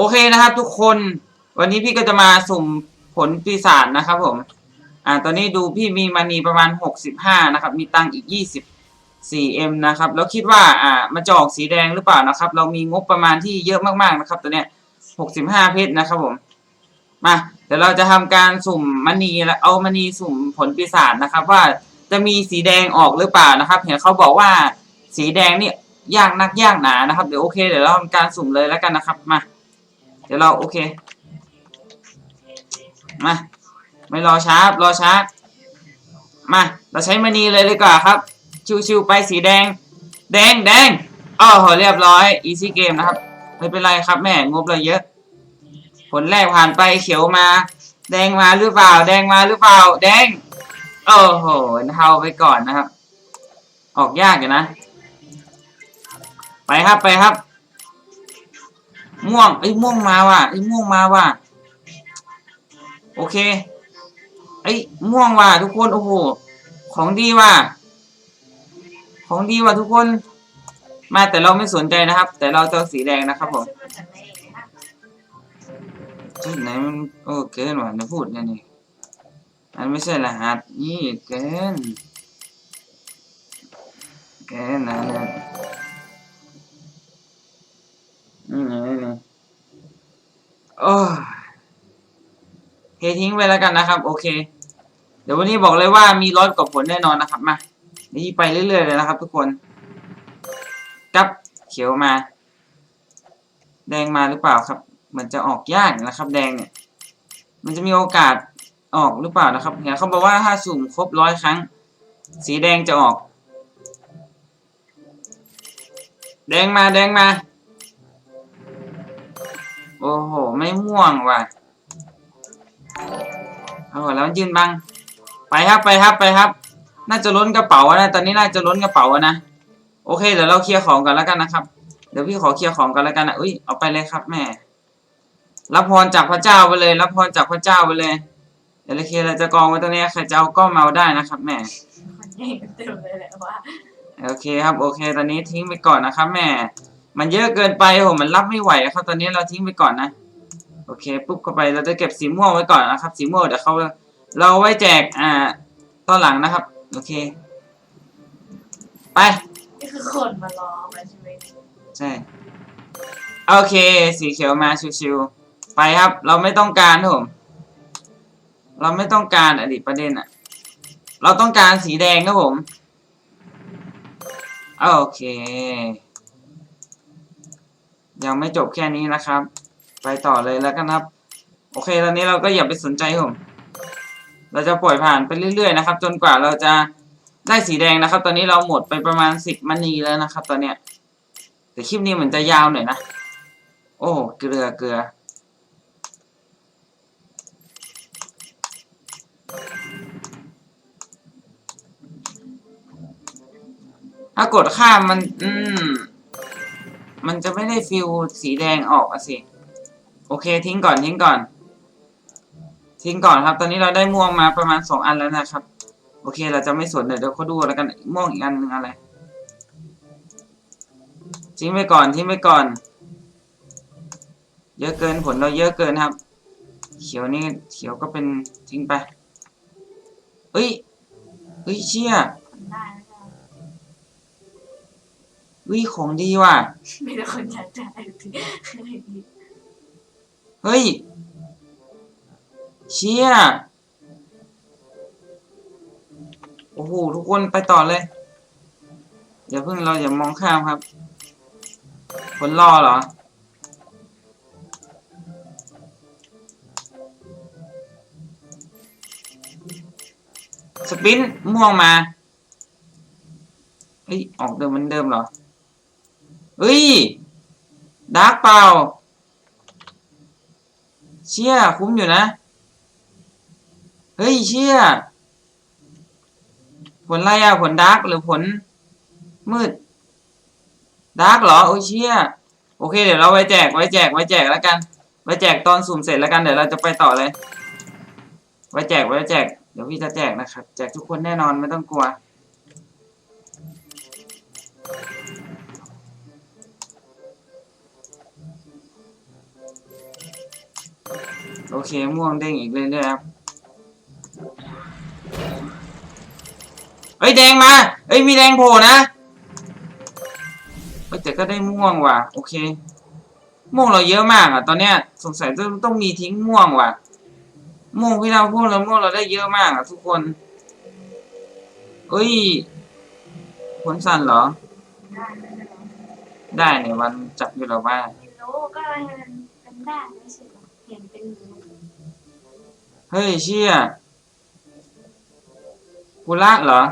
โอเคนะครับ ทุกคนวันนี้พี่ก็จะมาสุ่มผลปีศาจนะครับผมอ่าตอนนี้ดูพี่มีมานีประมาณหกสิบห้านะครับ มีตังอีกยี่สิบสี่เอ็มนะครับแล้วคิดว่าอ่ามันจะออกสีแดงหรือเปล่านะครับ เรามีงบประมาณที่เยอะมากๆนะครับตัวเนี้ยหกสิบห้าเพชรนะครับผมมาเดี๋ยวเราจะทำการสุ่มมณีแล้วเอามณีสุ่มผลปีศาจนะครับ ว่าจะมีสีแดงออกหรือเปล่านะครับ เห็นเขาบอกว่าสีแดงเนี่ยากนักยากหนานะครับเดี๋ยวโอเคเดี๋ยวเราทำการสุ่มเลยแล้วกันนะครับมา เดี๋ยวเราโอเค มา ไม่รอช้ารอช้า มา เราใช้มณีเลยดีกว่าครับ ชิวๆไปสีแดง แดงแดงอ๋อเรียบร้อย easy game นะครับ ไม่เป็นไรครับแม่ งบเราเยอะ ผลแรกผ่านไปเขียวมา แดงมาหรือเปล่า แดงมาหรือเปล่า แดง โอ้โหเทาไปก่อนนะครับ ออกยากอยู่นะ ไปครับไปครับ ม่วงไอ้ม่วงมาว่ะไอ้ม่วงมาว่ะ โอเค ไอ้ม่วงว่ะทุกคนโอ้โห ของดีว่ะ ของดีว่ะทุกคน มาแต่เราไม่สนใจนะครับ แต่เราจะเอสีแดงนะครับผมซื้อมาจากไหนเองนะจุดไหนมันโอเกินว่ะนะพูดเนี่ยนี่อันไม่ใช่รหัสนี่เกินเกินนะ นี่ไงนี่ไงโอ้เททิ้งไปแล้วกันนะครับ โอเค เดี๋ยววันนี้บอกเลยว่ามีร้อยกว่าผลแน่นอนนะครับมานี่ไปเรื่อยๆเลยนะครับ ทุกคนกับเขียวมา แดงมาหรือเปล่าครับ มันจะออกยากนะครับ แดงเนี่ย มันจะมีโอกาสออกหรือเปล่านะครับเห็นเขาบอกว่าถ้าสุ่มครบร้อยครั้ง สีแดงจะออก แดงมาแดงมา โอ้โห ไม่ม่วงว่ะเอาหัวแล้วยืนบัง ไปครับไปครับไปครับ น่าจะล้นกระเป๋านะ ตอนนี้น่าจะล้นกระเป๋านะ โอเค เดี๋ยวเราเคลียร์ของกันแล้วกันนะครับ เดี๋ยวพี่ขอเคลียร์ของกันแล้วกันนะอุ้ย เอาไปเลยครับแม่ รับพรจากพระเจ้าไปเลย รับพรจากพระเจ้าไปเลย เดี๋ยวเราเคลียร์เราจะกองไว้ตรงนี้ใครจะเอาก็เมาได้นะครับแม่คนใหญ่เต็มเลยแหละว่าโอเคครับ โอเค ตอนนี้ทิ้งไปก่อนนะครับแม่ มันเยอะเกินไปโหมันรับไม่ไหวครับตอนนี้เราทิ้งไปก่อนนะโอเคปุ๊บเข้าไปเราจะเก็บสีม่วงไว้ก่อนนะครับ สีม่วงเดี๋ยวเขาเราไว้แจกอ่าตอนหลังนะครับ โอเค ไปนี่คือคนมารอมาใช่ไหมใช่โอเค สีเขียวมาชิวๆไปครับ เราไม่ต้องการครับผมเราไม่ต้องการอดีตประเด็นอะเราต้องการสีแดงครับผม โอเค ยังไม่จบแค่นี้นะครับ ไปต่อเลยแล้วกันครับ โอเค ตอนนี้เราก็อย่าไปสนใจผม เราจะปล่อยผ่านไปเรื่อยๆนะครับ จนกว่าเราจะได้สีแดงนะครับ ตอนนี้เราหมดไปประมาณสิบมณีแล้วนะครับ ตอนเนี้ย แต่คลิปนี้เหมือนจะยาวหน่อยนะ โอ้เกลือเกลือถ้ากดข้ามมัน อืม มันจะไม่ได้ฟิลสีแดงออกอะสิ โอเคทิ้งก่อนทิ้งก่อน ทิ้งก่อนครับ ตอนนี้เราได้ม่วงมาประมาณสองอันแล้วนะครับ โอเคเราจะไม่สนเดี๋ยวเดี๋ยวเขาดูแล้วกันม่วงอีกอันหนึงอะไรทิ้งไปก่อนทิ้งไปก่อน เยอะเกินผลเราเยอะเกินครับ เขียวนี่เขียวก็เป็นทิ้งไปเอ้ยเฮ้ยเชี่ย คนได้ไม่ได้เฮ้ยของดีว่ะไม่ได้คนอยากได้ทีเฮ้ย เชี่ย โอ้โห ทุกคนไปต่อเลย อย่าเพิ่งเราอย่ามองข้ามครับผลรอเหรอ สปินม่วงมาเฮ้ย ออกเดิมเหมือนเดิมเหรอ เฮ้ยดาร์กเปล่า เชี่ยคุ้มอยู่นะ เฮ้ยเชี่ยผลอะไรอะผลดาร์กหรือผล มืดดาร์กเหรอโอ้ยเชี่ยโอเคเดี๋ยวเราไว้แจกไว้แจกไว้แจกแล้วกัน ไว้แจกตอนสุ่มเสร็จแล้วกันเดี๋ยวเราจะไปต่อเลย ไว้แจกไว้แจกเดี๋ยวพี่จะแจกนะครับ แจกทุกคนแน่นอนไม่ต้องกลัว โอเค ม่วงเด้งอีกเรื่อยๆครับเอ้ย แดงมาเอ้ย มีแดงโผล่นะเอ้ย แต่ก็ได้ม่วงว่ะ โอเค ม่วงเราเยอะมากอะ ตอนเนี้ย สงสัยต้องต้องมีทิ้งม่วงว่ะ ม่วงที่เราพูดแล้วม่วงเราได้เยอะมากอะทุกคนเอ้ยผลสั่นเหรอ ได้ในวันจับอยู่แล้วว่ารู้ก็มันเป็นได้ไม่ใช่เหรอเห็นเป็นหนู เฮ้ยเชี่ยกุละเหรอ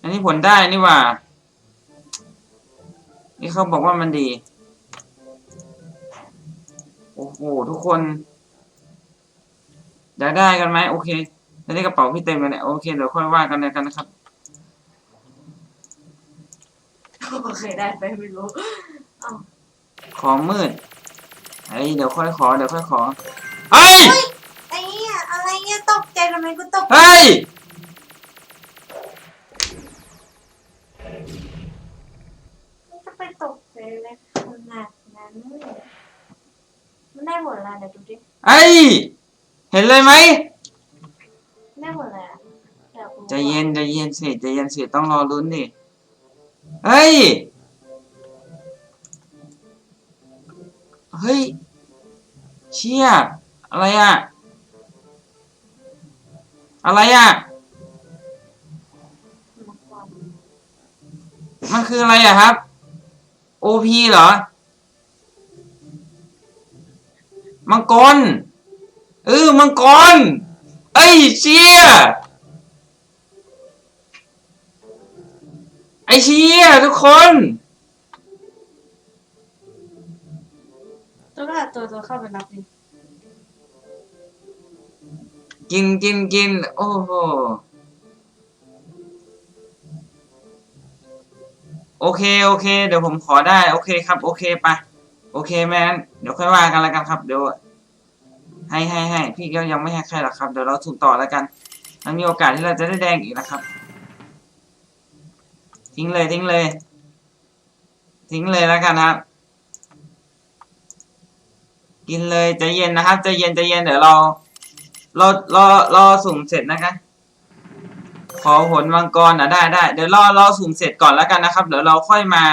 อันนี้ผลได้นี่ว่า นี่เขาบอกว่ามันดี โอ้โห ทุกคนอยากได้กันไหมโอเคตอนนี้กระเป๋าพี่เต็มแล้วเนี่ยโอเคเดี๋ยวค่อยว่ากันเลยกันนะครับก็เคยได้ไปไม่รู้เอ้า ของมืดไอ้ยเดี๋ยวค่อยขอเดี๋ยวค่อยขอเฮ้ยไอ้เนี่ยอะไรเนี่ยตกใจทำไมกูตกเฮ้ยจะไปตกใจเลยขนาดนั้นมันได้หมดแล้วเดี๋ยวดูดิไอ้ยเห็นเลยไหมได้หมดเลยอะอยากรู้ใจเย็นใจเย็นสิใจเย็นสิต้องรอลุ้นดิเฮ้ย เฮ้ย เชี่ย อะไรอะอะไรอะมังกรมันคืออะไรอะครับ OP เหรอ มังกร เออ มังกร เอ้ยเชี่ยไอเชี่ยทุกคน ตัวก็ตัวตัวเข้าไปนับดิกินกินกิน โอ้โห โอเค โอเค เดี๋ยวผมขอได้ โอเคครับ โอเคไป โอเคแมนเดี๋ยวค่อยว่ากันแล้วกันครับ เดี๋ยว ให้ให้ให้พี่ก็ยังไม่ให้ใครหรอกครับ เดี๋ยวเราถูกต่อแล้วกัน มันมีโอกาสที่เราจะได้แดงอีกนะครับ ทิ้งเลยทิ้งเลย ทิ้งเลยแล้วกันครับ กินเลยใจเย็นนะครับใจเย็นใจเย็นเดี๋ยวเรารอรอรอสุ่มเสร็จนะคะ ขอผลมังกรอะได้ได้เดี๋ยวรอรอสุ่มเสร็จก่อนแล้วกันนะครับ เดี๋ยวเราค่อยมา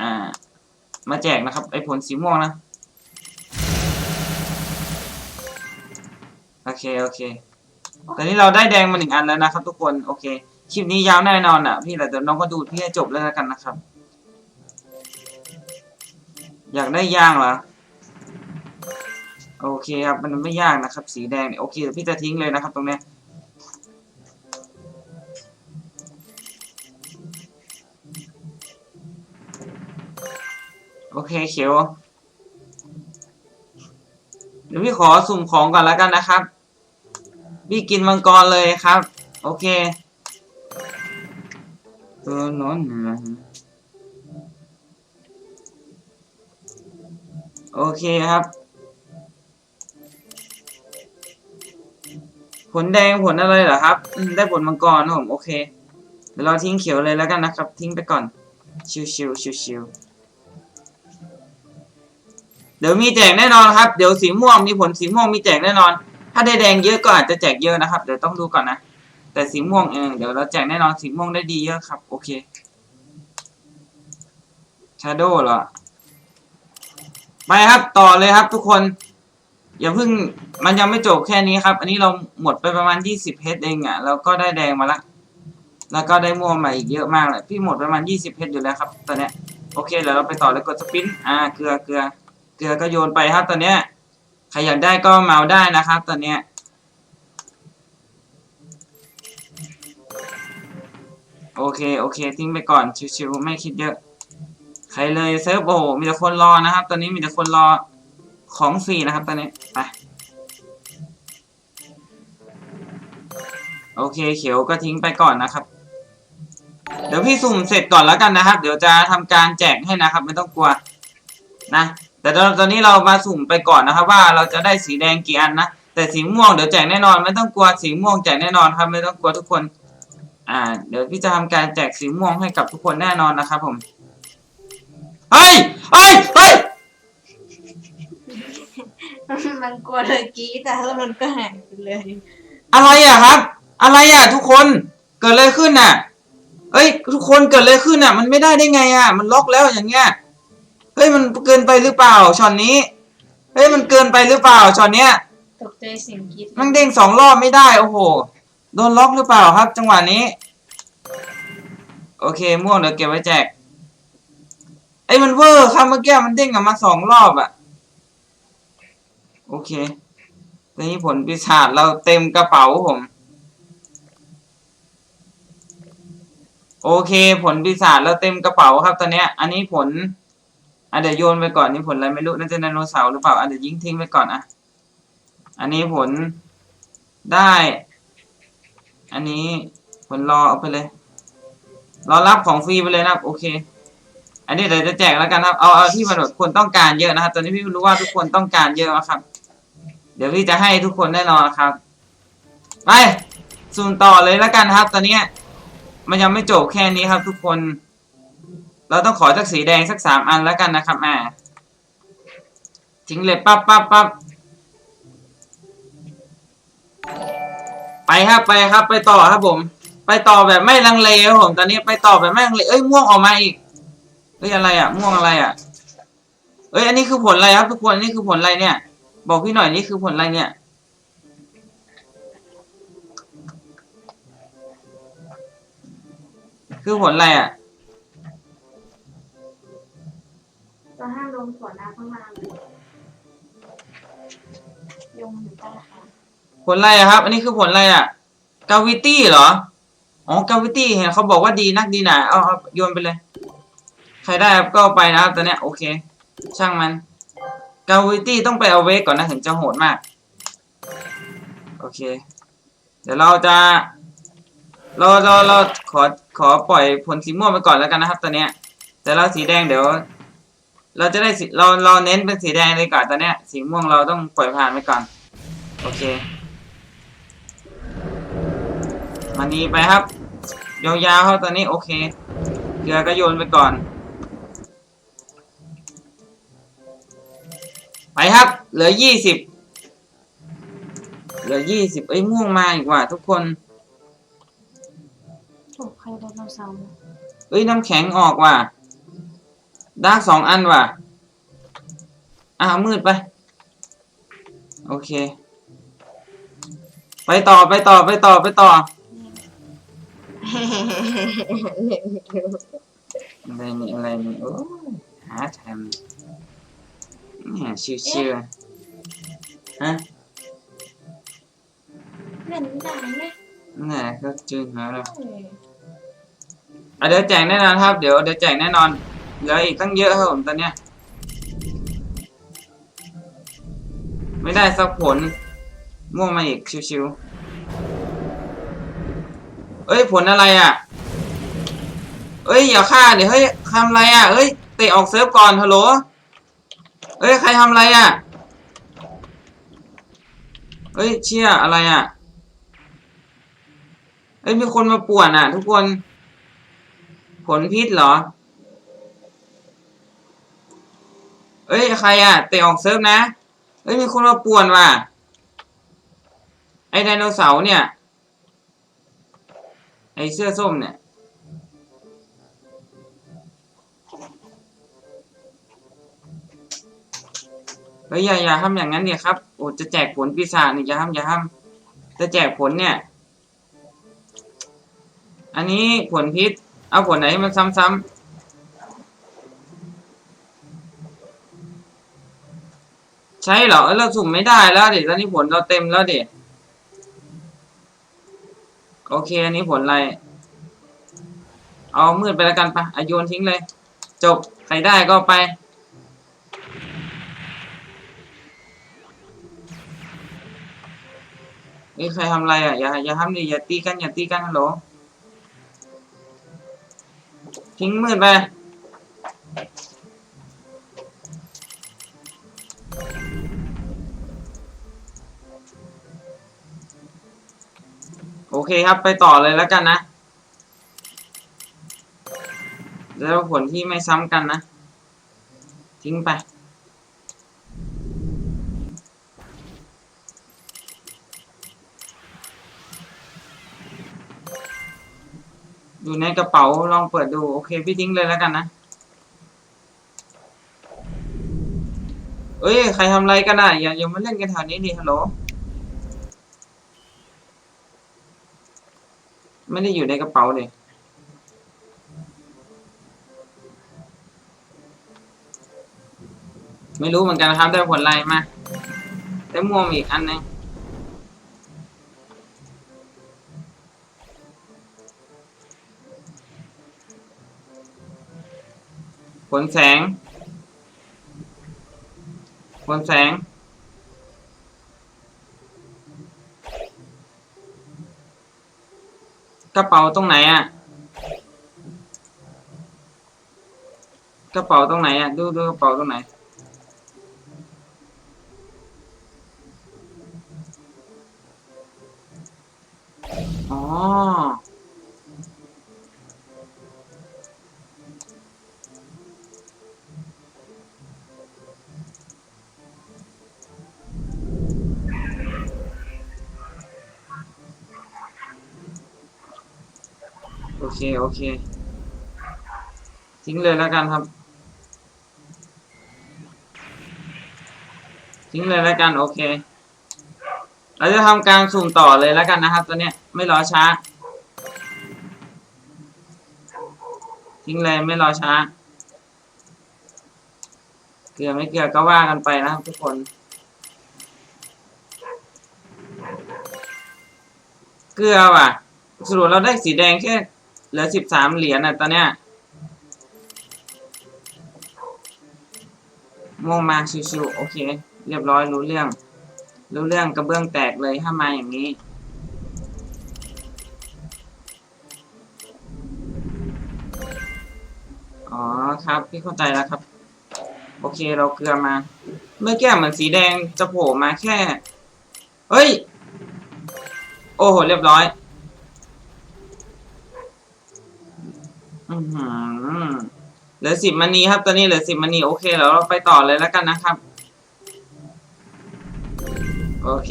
อ่า มาแจกนะครับ ไอผลสีม่วงนะโอเคโอเค ตอนนี้เราได้แดงมาหนึ่งอันแล้วนะครับ ทุกคนโอเคคลิปนี้ยาวแน่นอนอะพี่แต่เดี๋ยวน้องก็ดูพี่ให้จบเลยแล้วกันนะครับ อยากได้ยางเหรอ โอเคครับ มันไม่ยากนะครับ สีแดงเนี่ยโอเคเดี๋ยวพี่จะทิ้งเลยนะครับ ตรงเนี้ยโอเคเขียวเดี๋ยวพี่ขอสุ่มของก่อนแล้วกันนะครับ พี่กินมังกรเลยครับ โอเคตัวน้นนะโอเคครับ ผลแดงผลอะไรเหรอครับได้ผลมังกรนะผมโอเคเดี๋ยวเราทิ้งเขียวเลยแล้วกันนะครับ ทิ้งไปก่อน ชิวชิวชิวชิวๆเดี๋ยวมีแจกแน่นอนครับ เดี๋ยวสีม่วงมีผลสีม่วงมีแจกแน่นอน ถ้าได้แดงเยอะก็อาจจะแจกเยอะนะครับ เดี๋ยวต้องดูก่อนนะ แต่สีม่วงเองเดี๋ยวเราแจกแน่นอนสีม่วงได้ดีเยอะครับ โอเคชาโดเหรอไปครับต่อเลยครับทุกคน อย่าเพิ่งมันยังไม่จบแค่นี้ครับ อันนี้เราหมดไปประมาณยี่สิบเพชรเองอะ่ะแล้วก็ได้แดงมาละ แล้วก็ได้ม่วงมาอีกเยอะมากเลยพี่หมดประมาณยี่สิบเพชรอยู่แล้วครับ ตอนเนี้ยโอเคเดี๋ยวเราไปต่อเลยกดสปินอ่าเกลือเกลือเกลือก็โยนไปครับ ตอนเนี้ยใครอยากได้ก็เมาได้นะครับ ตอนเนี้ยโอเคโอเคทิ้งไปก่อนชิวๆไม่คิดเยอะ ใครเลยเซิร์ฟโอ้โหมีแต่คนรอนะครับ ตอนนี้มีแต่คนรอ ของฟรีนะครับตอนนี้ไปโอเคเขียวก็ทิ้งไปก่อนนะครับ เดี๋ยวพี่สุ่มเสร็จก่อนแล้วกันนะครับ เดี๋ยวจะทำการแจกให้นะครับ ไม่ต้องกลัวนะแต่ตอนตอนนี้เรามาสุ่มไปก่อนนะครับ ว่าเราจะได้สีแดงกี่อันนะแต่สีม่วงเดี๋ยวแจกแน่นอน ไม่ต้องกลัวสีม่วงแจกแน่นอนครับ ไม่ต้องกลัวทุกคน อ่า เดี๋ยวพี่จะทำการแจกสีม่วงให้กับทุกคนแน่นอนนะครับผมเฮ้ยเฮ้ยเฮ้ย มันกลัวเลยกรี้แต่แล้วมันก็หายไปเลย อะไรอะครับ อะไรอะ ทุกคนเกิดอะไรขึ้นน่ะ เอ้ย ทุกคนเกิดอะไรขึ้นอะ มันไม่ได้ได้ไงอะ มันล็อกแล้วอย่างเงี้ยเฮ้ยมันเกินไปหรือเปล่าช็อตนี้เฮ้ยมันเกินไปหรือเปล่าช็อตเนี้ยตกใจเสียงกรีดมันเด้งสองรอบไม่ได้โอ้โหโดนล็อกหรือเปล่าครับ จังหวะนี้ โอเคม่วงเดี๋ยวเก็บไว้แจกไอ้ยมันเวอร์ครับเมื่อกี้มันเด้งกลับมาสองรอบอะ โอเคตอนนี้ผลปีศาจเราเต็มกระเป๋าผม โอเค ผลปีศาจเราเต็มกระเป๋าครับตอนเนี้ย อันนี้ผลอะเดี๋ยวโยนไปก่อนนี่ผลอะไรไม่รู้น่าจะไดโนเสาร์หรือเปล่าอะเดี๋ยวยิงทิ้งไปก่อนอะอันนี้ผลได้ อันนี้ผลรอเอาไปเลย รอรับของฟรีไปเลยนะครับ โอเค อันนี้เดี๋ยวจะแจกแล้วกันครับ เอาเอาที่มันแบบคนต้องการเยอะนะครับ ตอนนี้พี่รู้ว่าทุกคนต้องการเยอะนะครับ เดี๋ยวพี่จะให้ทุกคนแน่นอนครับ ไปซูมต่อเลยแล้วกันครับ ตอนนี้มันยังไม่จบแค่นี้ครับ ทุกคน เราต้องขอจากสีแดงสักสามอันแล้วกันนะครับแม่ทิ้งเลยปั๊บปั๊บปั๊บไปครับไปครับ ไปต่อครับผม ไปต่อแบบไม่ลังเลครับผมตอนนี้ไปต่อแบบไม่ลังเลเอ้ยม่วงออกมาอีกเอ้ยอะไรอะม่วงอะไรอะเอ้ยอันนี้คือผลอะไรครับ ทุกคนอันนี่คือผลอะไรเนี่ย บอกพี่หน่อยนี่คือผลอะไรเนี่ย คือผลอะไรอะเราห้ามลงสวนน้ำข้างล่างยงอยู่ใต้ค่ะผลอะไรอะครับ อันนี้คือผลอะไรอะกาวิตี้เหรอ อ๋อกาวิตี้เห็นเขาบอกว่าดีนักดีหนาเอาเอาโยนไปเลย ใครได้ครับก็ไปนะครับตอนเนี้ยโอเค ช่างมัน กาวิตี้ต้องไปเอาเวกก่อนนะถึงจะโหดมาก โอเค เดี๋ยวเราจะเราเราเราขอขอปล่อยผลสีม่วงไปก่อนแล้วกันนะครับตอนเนี้ย แต่เราสีแดงเดี๋ยว เราจะได้สีเราเราเน้นเป็นสีแดงเลยก่อนตอนเนี้ย สีม่วงเราต้องปล่อยผ่านไปก่อน โอเคมานีไปครับยาวๆครับตอนนี้โอเคเกลือก็โยนไปก่อน ไปครับ เหลือยี่สิบเหลือยี่สิบเอ้ยม่วงมาอีกว่าทุกคน ถูกใครไดโนเสาร์เอ้ยน้ำแข็งออกว่ะดาร์กสองอันว่ะอะเอามืดไป โอเค ไปต่อไปต่อไปต่อไปต่ออะไรนี่อะไรนี่โอ้ยหาทำ เนี่ยชิวๆฮะเล่นได้ไหมนี่นแหละก็จืดหาแล้วเอออะเดี๋ยวแจกแน่นอนครับ เดี๋ยวเดี๋ยวแจกแน่นอนเหลืออีกตั้งเยอะครับผมตอนเนี้ย ไม่ได้สักผล ม่วงมาอีกชิวๆเอ้ยผลอะไรอะ เอ้ยอย่าฆ่าเดี๋ยวเฮ้ยทำอะไรอะเอ้ยเตะออกเซิร์ฟก่อนฮัลโหล เอ้ย ใครทำอะไรอะ เอ้ย เชี่ย อะไรอะ เอ้ย มีคนมาป่วนอะ ทุกคน ผลพิษเหรอ เอ้ย ใครอะ เตะออกเซิร์ฟนะ เอ้ย มีคนมาป่วนว่ะ ไอ้ไดโนเสาร์เนี่ย ไอ้เสื้อส้มเนี่ย เฮ้ยอย่าอย่าทำอย่างนั้นเนี่ยครับโอ้จะแจกผลปีศาจนี่อย่าทำอย่าทำจะแจกผลเนี่ย อันนี้ผลพิษ เอาผลไหนมันซ้ำๆใช่เหรอเราสุ่มไม่ได้แล้วเดี๋ยวตอนนี้ผลเราเต็มแล้วเดี๋ยวโอเคอันนี้ผลอะไร เอามืดไปแล้วกันปะอาโยนทิ้งเลย จบใครได้ก็ไป เอ้ใครทำอะไรอะอย่าอย่าทำดิอย่าตีกันอย่าตีกันฮัลโหลทิ้งมืดไปโอเคครับไปต่อเลยแล้วกันนะ แล้วผลที่ไม่ซ้ำกันนะ ทิ้งไป อยู่ในกระเป๋าลองเปิดดูโอเคพี่ทิ้งเลยแล้วกันนะเอ้ยใครทำอะไรกันอะอย่าอย่ามาเล่นกันแถวนี้ดิฮัลโหลไม่ได้อยู่ในกระเป๋าเลยไม่รู้เหมือนกันครับได้ผลอะไรมาได้ม่วงอีกอันนึง ผลแสง ผลแสง กระเป๋าตรงไหนอะ กระเป๋าตรงไหนอะ ดูดูกระเป๋าตรงไหนอ๋อ เค โอเค ทิ้งเลยแล้วกันครับ ทิ้งเลยแล้วกันโอเค เราจะทำการสุ่มต่อเลยแล้วกันนะครับ ตัวเนี้ยไม่รอช้า ทิ้งเลยไม่รอช้า เกลือไม่เกลือก็ว่ากันไปนะครับทุกคนเกลือว่ะสรุปเราได้สีแดงแค่ เหลือสิบสามเหรียญน่ะตอนเนี้ยม่วงมาชิวๆโอเค เรียบร้อยรู้เรื่อง รู้เรื่องกระเบื้องแตกเลยถ้ามาอย่างนี้อ๋อครับพี่เข้าใจแล้วครับ โอเคเราเกลือมา เมื่อกี้เหมือนสีแดงจะโผล่มาแค่ เฮ้ย โอ้โห เรียบร้อย อือหือเหลือสิบมณีครับตอนนี้เหลือสิบมณีโอเคแล้วเราไปต่อเลยแล้วกันนะครับ โอเค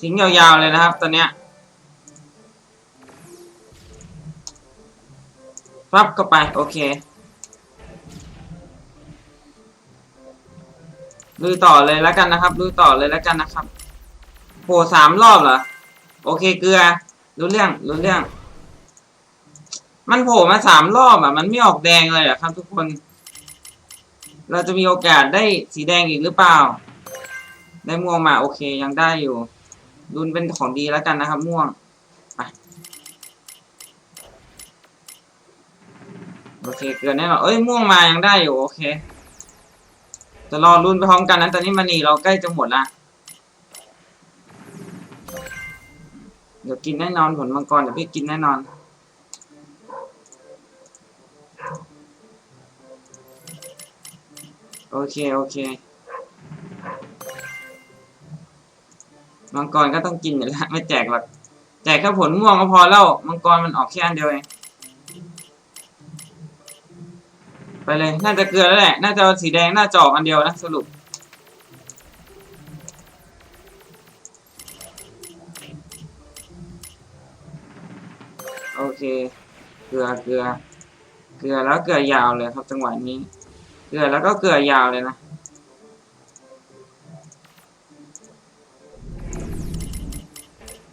ทิ้งยาวๆเลยนะครับ ตอนเนี้ยปั๊บเข้าไป โอเคลุยต่อเลยแล้วกันนะครับลุยต่อเลยแล้วกันนะครับ โผล่สามรอบเหรอ โอเคเกลือ รู้เรื่อง รู้เรื่อง มันโผล่มาสามรอบอะ มันไม่ออกแดงเลยเหรอะครับทุกคน เราจะมีโอกาสได้สีแดงอีกหรือเปล่า ได้ม่วงมา โอเค ยังได้อยู่รุนเป็นของดีแล้วกันนะครับ ม่วงไปโอเค เกลือแน่นอนเอ้ย ม่วงมายังได้อยู่ โอเคจะรอรุนไปพร้อมกันนะตอนนี้มันนี่เราใกล้จะหมดละ เดี๋ยวกินแน่นอนผลมังกรเดี๋ยวพี่กินแน่นอน โอเค โอเค มังกรก็ต้องกินอยู่แล้วไม่แจกหรอกแจกแค่ผลม่วงก็พอแล้ว มังกรมันออกแค่อันเดียวเองไปเลย น่าจะเกลือแล้วแหละ น่าจะสีแดง น่าจะออกอันเดียวนะสรุป โอเค เกลือเกลือ เกลือแล้วเกลือยาวเลยครับจังหวะนี้ เกลือแล้วก็เกลือยาวเลยนะ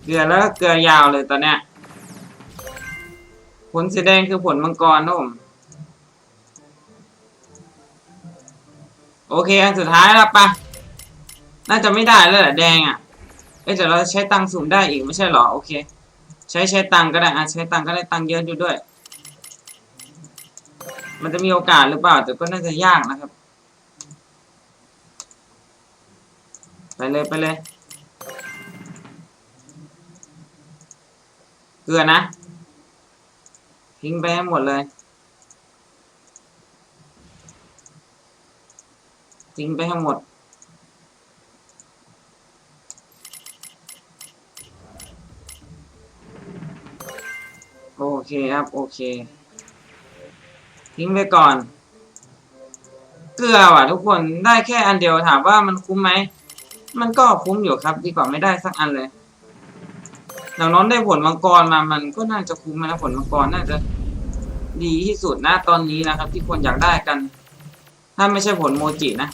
เกลือแล้วก็เกลือยาวเลยตอนเนี้ย ผลสีแดงคือผลมังกรนะผม โอเคอันสุดท้ายแล้วปะน่าจะไม่ได้แล้วแหละแดงอะเอ้แต่เราใช้ตังค์สุ่มได้อีกไม่ใช่หรอ โอเค ใช้ใช้ตังค์ก็ได้อะใช้ตังค์ก็ได้ตังค์เยอะอยู่ด้วย มันจะมีโอกาสหรือเปล่า แต่ก็น่าจะยากนะครับ ไปเลยไปเลยเกลือนะ ทิ้งไปให้หมดเลยทิ้งไปให้หมด เคครับ โอเค ทิ้งไปก่อน เกลือว่ะทุกคนได้แค่อันเดียวถามว่ามันคุ้มไหม มันก็คุ้มอยู่ครับ ดีกว่าไม่ได้สักอันเลยอย่างน้องได้ผลมังกรมามันก็น่าจะคุ้มนะผลมังกรน่าจะดีที่สุดนะตอนนี้นะครับ ที่คนอยากได้กัน ถ้าไม่ใช่ผลโมจินะ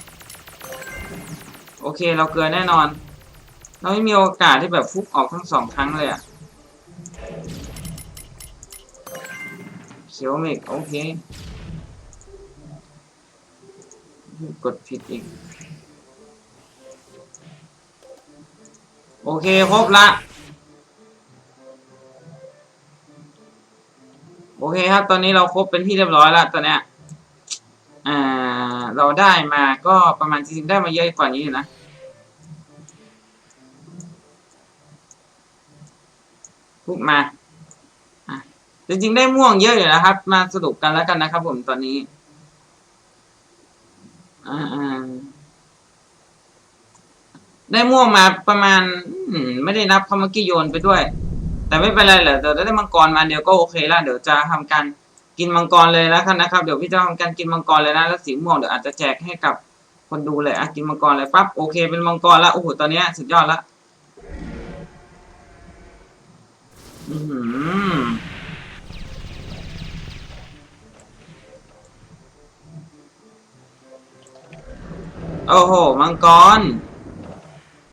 โอเคเราเกลือแน่นอน เราไม่มีโอกาสที่แบบฟุกออกทั้งสองครั้งเลยอะ เขียวเมกโอเค กดผิดอีก โอเค ครบละ โอเคครับ ตอนนี้เราครบเป็นที่เรียบร้อยแล้วตอนเนี้ยอ่า เราได้มาก็ประมาณจริงๆได้มาเยอะกว่านี้นะพูดมา จริงๆได้ม่วงเยอะอยู่นะครับ มาสรุปกันแล้วกันนะครับ ผมตอนนี้ได้ม่วงมาประมาณมไม่ได้นับเขาเมื่อกี้โยนไปด้วย แต่ไม่เป็นไรเหรอเดี๋ยวได้มังกรมาเดียวก็โอเคละเดี๋ยวจะทำการกินมังกรเลยแล้วกันนะครับ เดี๋ยวพี่จะทำการกินมังกรเลยนะแล้วสีม่วงเดี๋ยวอาจจะแจกให้กับคนดูเลยอะกินมังกรเลยปั๊บโอเคเป็นมังกรแล้วโอ้โหตอนเนี้ยสุดยอดละอือ โอ้โห มังกร